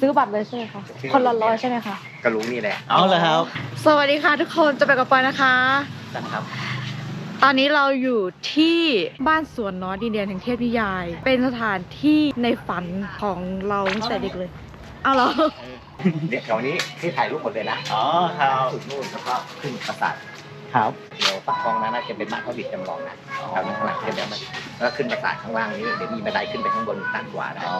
ซื้อบัตรเลยใช่ไหมคะคนละร้อยใช่ไหมคะก็รู้นี่แหละเอาเลยครับ สวัสดีค่ะทุกคนจะไปกับปอยนะคะสันครับ ตอนนี้เราอยู่ที่บ้านสวนน้อยดินแดนแห่งเทพนิยาย เป็นสถานที่ในฝันของเราตั้งแต่เด็กเลยเอาเหรอ เดี๋ยวแถวนี้ที่ถ่ายรูปหมดเลยนะอ๋อครับสุดนู่นแล้วก็ขึ้นปราสาท ครับเดี๋ยวปากคลองนั้นน่าจะเป็นบ้านพระบิดจำลองนะแถวนั้นข้างหลังเดี๋ยวมันแล้วขึ้นปราสาทข้างล่างนี้เดี๋ยวมีบันไดขึ้นไปข้างบนด้านขวาได้อ๋อ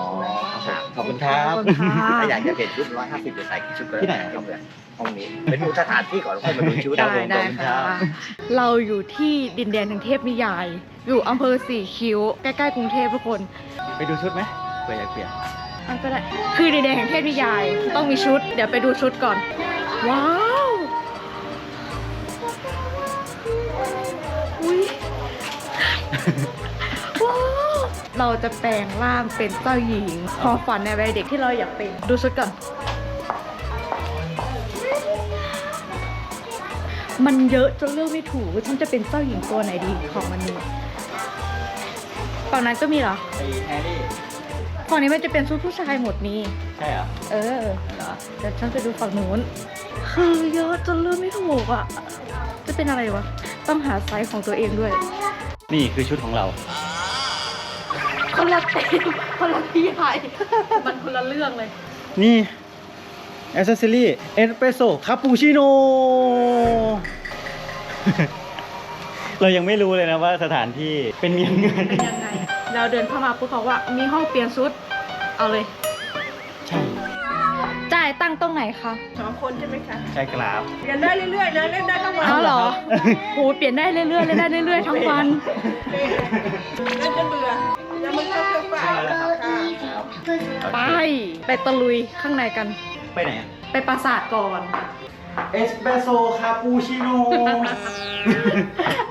ครับขอบคุณครับขอบคุณค่ะ ถ้าอยากจะเห็นชุดร้อยห้าสิบเดี๋ยวใส่ชุดก็ที่ไหนห้องเดือนห้องนี้เป็นดูสถานที่ก่อนแล้วค่อยมาดูชุด ได้ผมได้ขอบคุณครัค่ะบเราอยู่ที่ดินแดนแห่งเทพนิยาย อยู่อำเภอสี่คิ้ว ใกล้ๆกรุงเทพทุกคนไปดูชุดไหมเปลี่ยนเปลี่ยน อันก็ได้คือดินแดนแห่งเทพนิยาย ต้องมีชุด เดี๋ยวไปดูชุดก่อน ว้าว เราจะแปลงร่างเป็นเจ้าหญิงความฝันในวัยเด็กที่เราอยากเป็น ดูชุดก่อน มันเยอะจนเลือกไม่ถูกว่าฉันจะเป็นเจ้าหญิงตัวไหนดีของมันนี้ฝั่งนั้นก็มีเหรอไอ้แฮร์รี่ฝั่งนี้มันจะเป็นชุดผู้ชายหมดนี่ ใช่เหรอเออเหรอเดี๋ยวฉันไปดูฝั่งนู้น คือเยอะจนเลือกไม่ถูกอะ จะเป็นอะไรวะ ต้องหาไซส์ของตัวเองด้วย นี่คือชุดของเรา คนละเต็มคนละพี่ใหญ่มันคนละเรื่องเลยนี่แอสเซสซอรี่เอสเปรสโซ่คาปูชิโน เรายังไม่รู้เลยนะว่าสถานที่เป็นยังไง เป็นยังไง เราเดินเข้ามาปุ๊บเขาว่ามีห้องเปลี่ยนชุด เอาเลยใช่จ่าย ตั้งค์ตรงไหนคะสองคนใช่ไหมคะใช่กราบเรียนได้เรื่อยๆเลยเล่นได้ทั้งวันเอาเหรอครับโหเปลี่ยนได้เรื่อยๆเล่นได้เรื่อยๆทั้งวันเล่นจนเบื่อแล้วมันก็เปรี้ยวๆค่ะไปไปตะลุยข้างในกัน ไปไหนอะไปปราสาทก่อนเอสเปรสโซ่คาปูชิโน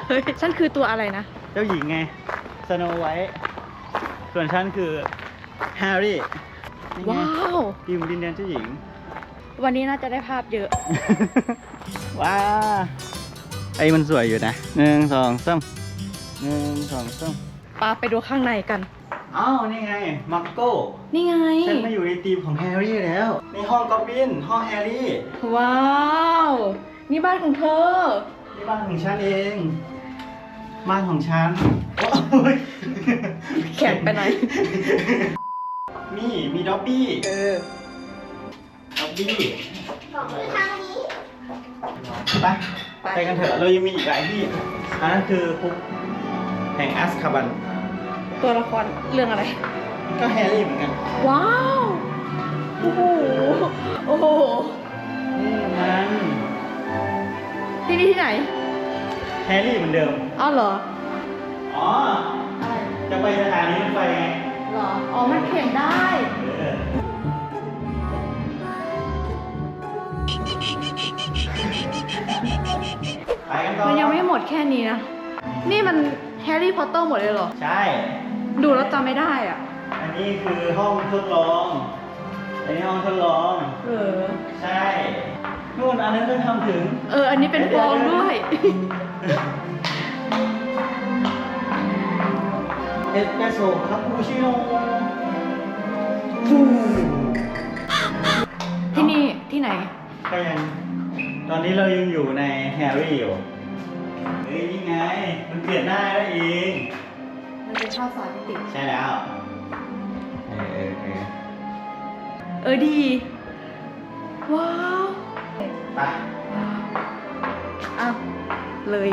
เฮ้ยฉันคือตัวอะไรนะ เจ้าหญิงไงสโนไวท์ส่วนฉันคือแฮร์รี่นี่ไงว้าวทีมดินแดนเจ้าหญิง วันนี้น่าจะได้ภาพเยอะ ว้าไอ้มันสวยอยู่นะหนึ่งสองสามหนึ่งสองสามปาไปดูข้างในกัน อ้าวนี่ไง มักโก้นี่ไง ฉันมาอยู่ในทีมของแฮร์รี่แล้ว ในห้องกอบบิน ห้องแฮร์รี่ ว้าว นี่บ้านของเธอ นี่บ้านของฉันเอง บ้านของฉันโอ้ยแข็งไปไหนนี่มีด็อบบี้ เออ ด็อบบี้ไปไปกันเถอะเรายังมีอีกหลายที่อันนั้นคือคุกแห่งอัสคาบัน ตัวละครเรื่องอะไร ก็แฮร์รี่เหมือนกัน ว้าว โอ้โห โอ้โหนี่มันที่นี่ที่ไหน แฮร์รี่เหมือนเดิม อ้าวเหรอ อ๋ออะไรจะไปสถานีรถไฟไง เหรอ อ๋อ มันเขียนได้ ไปกันต่อมันยังไม่หมดแค่นี้นะ นี่มันแฮร์รี่พอตเตอร์หมดเลยเหรอ ใช่ ดูแล้วจำไม่ได้อะ อันนี้คือห้องทดลอง อันนี้ห้องทดลอง เออ ใช่ นู่นอันนั้นก็ทำถึง เออ อันนี้เป็นฟองด้วย เอสเปรสโซ่คาปูชิโน่ที่นี่ที่ไหน ก็ยัง ตอนนี้เรายังอยู่ในแฮร์รี่อยู่ เฮ้ยนี่ไง มันเปลี่ยนหน้าได้เองมันเป็นข้าวสารที่ติดใช่แล้วเออเออเออเออดี ว้าวไปอ้าวเลย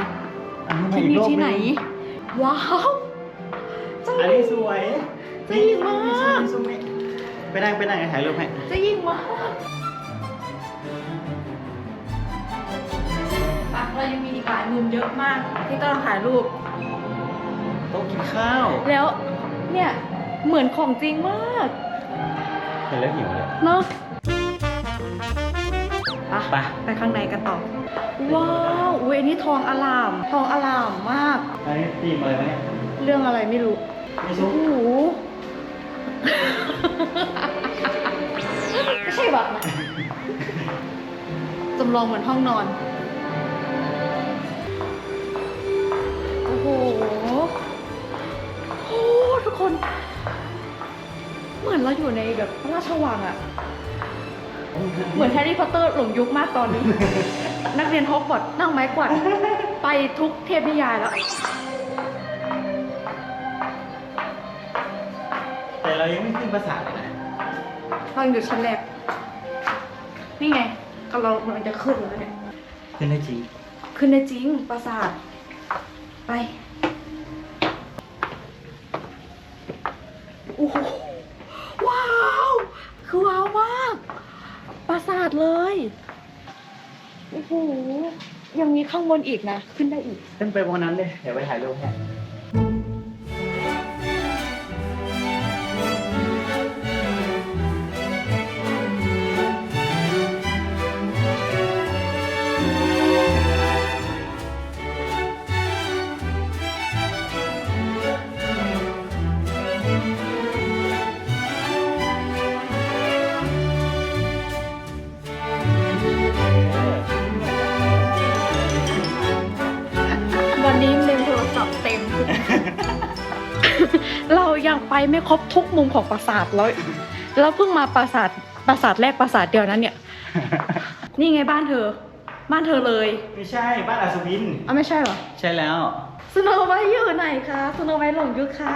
อันนี้ที่อีนี่กรอบที่ไหนงว้าวจะอันนี้สวยจะยิงมากนี่ซูมนี่ไปนั่งไปนั่งถ่ายรูปให้จะยิ่งมาก เรายังมีอีกหลายมุมเยอะมาก ที่ต้องถ่ายรูป โต๊ะกินข้าว แล้วเนี่ยเหมือนของจริงมากเห็นแล้วหิวเลยเนาะไปไปไปข้างในกันต่อ ว้าวอุ้ยอันนี้ทองอลาม ทองอลามมาก อันนี้ตีมอะไรวะเนี่ย เรื่องอะไรไม่รู้ไม่ซุโอ้ปโหไม่ใช่แบบนะจำลองเหมือนห้องนอน อ้ทุกคนเหมือนเราอยู่ในแบบพระราชวังอะเหมือนแฮร์รี่พอตเตอร์หลงยุคมากตอนนี้ นักเรียนฮอกวอตส์นั่งไม้กวาดไปทุกเทพนิยายแล้วแต่เรายังไม่ขึ้นปราสาทเลยนะเราอยู่ชั้นแรกนี่ไงก็เรากำลังจะขึ้นแล้วเนี่ยขึ้นได้จริง ขึ้นได้จริงปราสาทไป โอ้โห ว้าว คือว้าวมาก ดเลย โอ้โห ยังมีข้างบนอีกนะ ขึ้นได้อีก ขึ้นไปบนนั้นเลย เดี๋ยวไปถ่ายรูปให้ เรายังไปไม่ครบทุกมุมของปราสาทแล้วแล้วเพิ่งมาปราสาทปราสาทแรกปราสาทเดียวนั้นเนี่ย นี่ไงบ้านเธอ บ้านเธอเลยไม่ใช่บ้านอัศวินอะไม่ใช่เหรอใช่แล้วสโนไวท์อยู่ไหนคะสโนไวท์หลงยุคค่ะ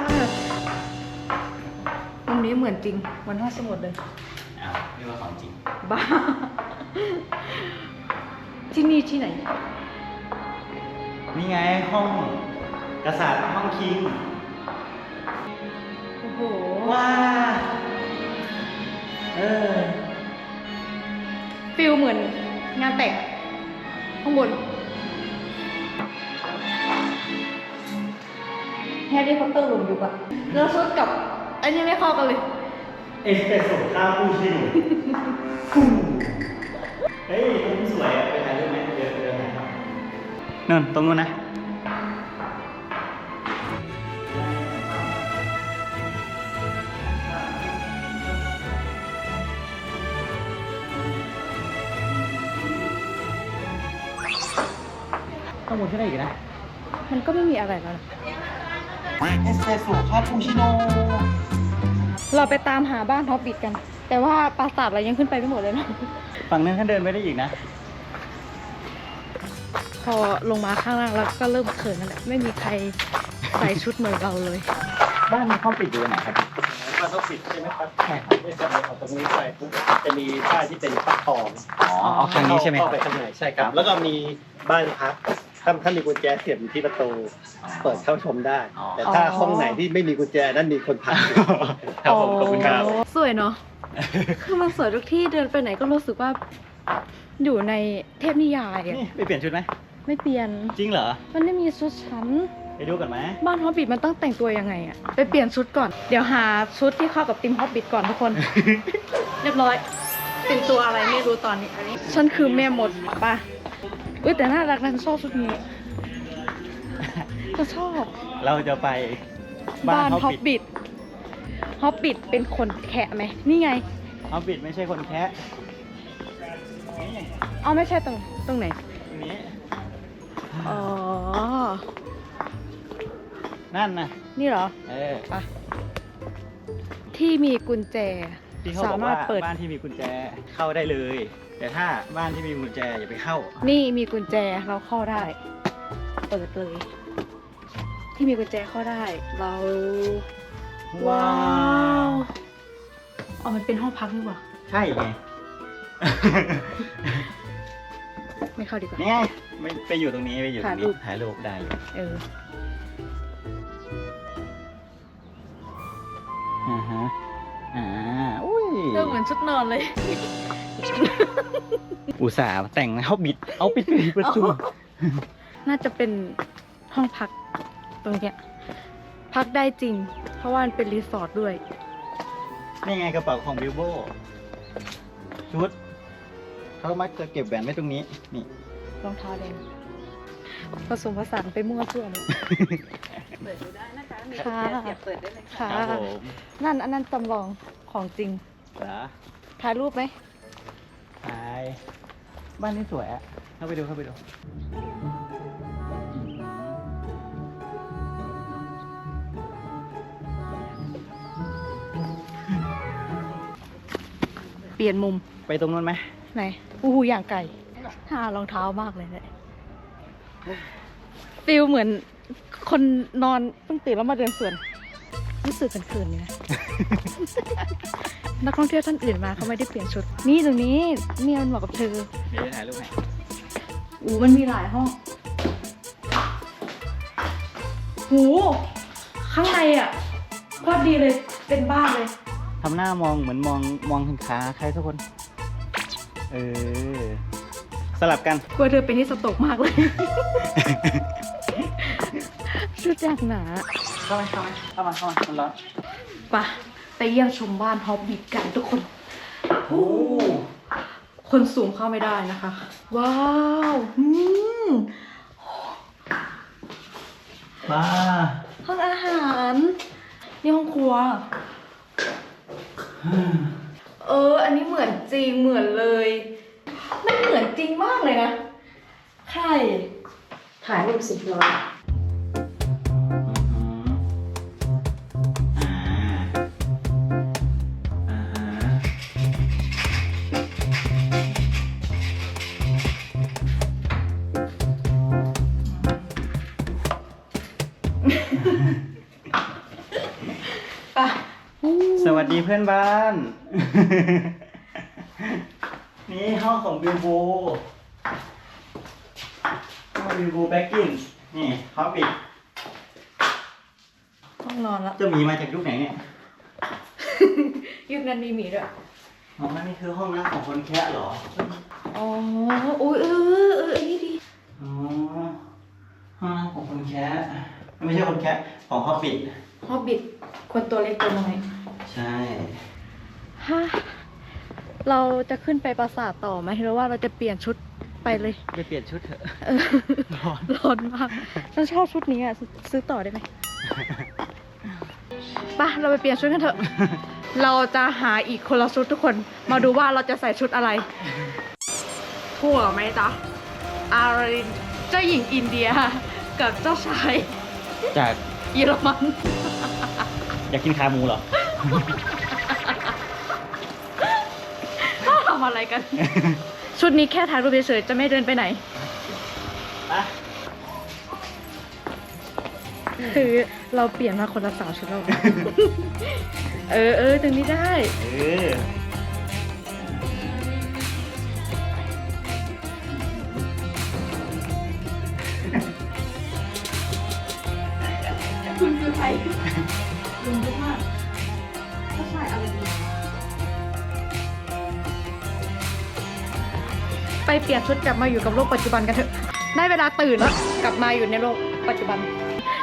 ตรงนี้เหมือนจริงเหมือนห้องสมุดเลยอ้าวนี่ว่าของจริงบ้าที่นี่ที่ไหน นี่ไงห้องกษัตริย์ห้องคิง โอ้โหว้าเออฟิลเหมือนงานแต่งข้างบนแฮร์รี่พอตเตอร์หลงยุคอะแล้วชุดกับ อันนี้ไม่เข้ากันเลย เอสเปรสโซ่ข้าวปูชิโน่เฮ้ยตรงนี้สวยอะไปถ่ายรูปไหมเดินเดินถ่ายครับนู่นตรงนู้นนะ ก็ไม่มีอะไรแล้วนะเอสเปรสโซ่คาปูชิโน่เราไปตามหาบ้านฮอบบิทกัน แต่ว่าปราสาทเรายังขึ้นไปไม่หมดเลยนะฝั่งนั้นก็เดินไปได้อีกนะ พอลงมาข้างล่างแล้วก็เริ่มเขินนั่นแหละไม่มีใครใส่ชุดเหมือนเราเลย บ้านมีข้อปิดอยู่ไหนครับมันต้องปิดใช่ไหมครับใช่ครับไม่สามารถเอาตรงนี้ไปปุ๊บจะมีป้ายที่เป็นฟักทองอ๋อเอาทางนี้ใช่ไหมคเข้ารับไปข้างในใช่ครับ แล้วก็มีบ้านพัก ถ้าถ้ามีกุญแจเสียบอยู่ที่ประตู เปิดเข้าชมได้ อ๋อ แต่ถ้าอ๋อห้องไหนที่ไม่มีกุญแจนั่นมีคนพักอยู่ ครับผมขอบคุณครับอ๋อสวยเนาะ คือมันสวยทุกที่เดินไปไหนก็รู้สึกว่า อยู่ในเทพนิยายอะนี่ไปเปลี่ยนชุดไหม ไม่เปลี่ยน จริงเหรอ มันไม่มีชุดชั้น ไปดูกันไหม บ้านฮอบบิทมันต้องแต่งตัวยังไงอะไปเปลี่ยนชุดก่อน เดี๋ยวหาชุดที่เข้ากับทีมฮอบบิทก่อนทุกคน เรียบร้อย เป็นตัวอะไรไม่รู้ตอนนี้ ฉันคือแม่มดป่ะ อุ้ยแต่น่ารักนะฉันชอบชุดนี้ฉันชอบ เราจะไปบ้าบ้านนฮฮออบบบิทบิทฮอบบิทเป็นคนแคะไหมนี่ไงฮอบบิทไม่ใช่คนแคะนี่เอาไม่ใช่ตรงตรงไหน ตรงนี้อ๋อ นั่นนะนี่เหรอ เออไปที่มีกุญแจ ที่เขาสาบอกมารว่าถเปิดบ้านที่มีกุญแจเข้าได้เลย แต่ถ้าบ้านที่มีกุญแจอย่าไปเข้า นี่มีกุญแจเราเข้าได้ เปิดเลย ที่มีกุญแจเข้าได้ เรา ว้าวอ๋อมันเป็นห้องพักนี่หว่าใช่ไง ไม่เข้าดีกว่า นี่ไงไม่ไปอยู่ตรงนี้ไปอยู่ตรงนี้ถ่ายรูปถ่ายรูปได้อยู่เออ อ่าฮะอ่าอุ้ย เรื่องเหมือนชุดนอนเลย อุตส่าห์แต่งฮอบบิทเอาปิดปิดประตูน่าจะเป็นห้องพักตรงเนี้ยพักได้จริง เพราะว่ามันเป็นรีสอร์ทด้วย นี่ไงกระเป๋าของบิลโบชุดเขามักจะเก็บแหวนไว้ตรงนี้ นี่รองเท้าแดงผสมผสานไปมั่วซั่วหมดเปิดดูได้นะคะค่ะเสียบเปิดได้เลยค่ะ ครับผมนั่นอันนั้นจำลองของจริงจ๋าถ่ายรูปไหม ถ่ายบ้านนี้สวยอะเข้าไปดูเข้าไปดูปิดปลี่ยนมุมไปตรงนู้นไหมไหนอู้หูอย่างไก่หารองเท้ามากเลยเนี่ยฟิลเหมือนคนนอนเพิ่งตื่นแล้วมาเดินสวนรู้สึกเขินๆนี่นะ นักท่องเที่ยวท่านอื่นมาเขาไม่ได้เปลี่ยนชุด นี่ตรงนี้เนี่ยมันเหมาะกับเธอเดี๋ยวจะถ่ายรูปให้อู้มันมีหลายห้องหูข้างในอะโคตรดีเลย เป็นบ้านเลย ทำหน้ามองเหมือนมองมองสินค้าใครทุกคน เออ สลับกัน กลัวเธอเป็นที่สตกมากเลย ชุดอย่างหนาเข้ามาเข้ามาเข้ามาเข้ามามันร้อนปะไป เยี่ยมชมบ้านฮอบบิทกันทุกคนโอ้คนสูงเข้าไม่ได้นะคะ ว้าวอืมมาห้องอาหารนี่ห้องครัว เออ อันนี้เหมือนจริงเหมือนเลยมันเหมือนจริงมากเลยนะใช่ถ่ายรูปสิเราอ่า ปะสวัสดีเพื่อนบ้าน นี่ห้องของบิวบูห้องบิวบูแบ็กกินนี่ฮอบบิทห้องนอนละ เจะมีมาจากยุคไหนเนี่ย ยุคนั้นมีหมีด้วยอ๋อนี่คือห้องน้ำของคนแคะเหรอ อ๋อโอ้ยเออเอออันนี้ดี อ๋อห้องน้ำของคนแคะไม่ใช่คนแคะของฮอบบิท ฮอบบิทคนตัวเล็กตัวน้อยใช่ ฮะเราจะขึ้นไปปราสาทต่อไหมหรือว่าเราจะเปลี่ยนชุดไปเลย ไปเปลี่ยนชุดเถอะ เออร้อน ร้อนมากฉันชอบชุดนี้อะซื้อต่อได้ไหมไปะเราไปเปลี่ยนชุดกันเถอะ เราจะหาอีกคนละชุดทุกคน มาดูว่าเราจะใส่ชุดอะไรทั่วไหมจ๊ะอารินเจ้าหญิงอินเดียกับเจ้าชาย จาก เยอรมัน อยากกินขาหมูเหรอ ทำอะไรกัน ชุดนี้แค่ถ่ายรูปเฉยๆจะไม่เดินไปไหนไปคือเราเปลี่ยนมาคนละสาวชุดแล้วเออเออตรงนี้ได้ เออ เปลี่ยนชุดกลับมาอยู่กับโลกปัจจุบันกันเถอะ ได้เวลาตื่นแล้วกลับมาอยู่ในโลกปัจจุบัน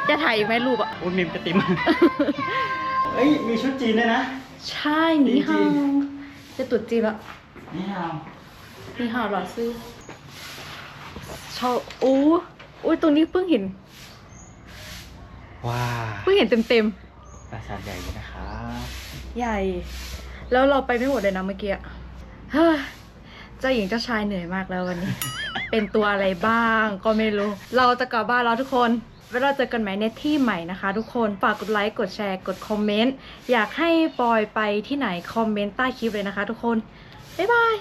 จะถ่ายอีกไหมรูปอะ อุ้ยมิมจะติมเอ้ยมีชุดจีนด้วยนะ ใช่นี่ฮาจริงวจะตรุดจีนแล้วนี่ฮาวนี่ฮาวหรอซื้อชอบอู้อู้ตรงนี้เพิ่งเห็น ว้าเพิ่งเห็นเต็มเต็มปราสาทใหญ่เลยนะคะๆใหญ่ แล้วเราไปไม่หมดเลยนะเมื่อกี้อะเฮ้ย เจ้าหญิงเจ้าชายเหนื่อยมากแล้ววันนี้ เป็นตัวอะไรบ้างก็ไม่รู้ เราจะกลับบ้านแล้วทุกคนไว้เราเจอกันใหม่ในที่ใหม่นะคะ ทุกคน ฝากกดไลค์กดแชร์กดคอมเมนต์อยากให้ปอยไปที่ไหนคอมเมนต์ใต้คลิปเลยนะคะ ทุกคน บ๊ายบาย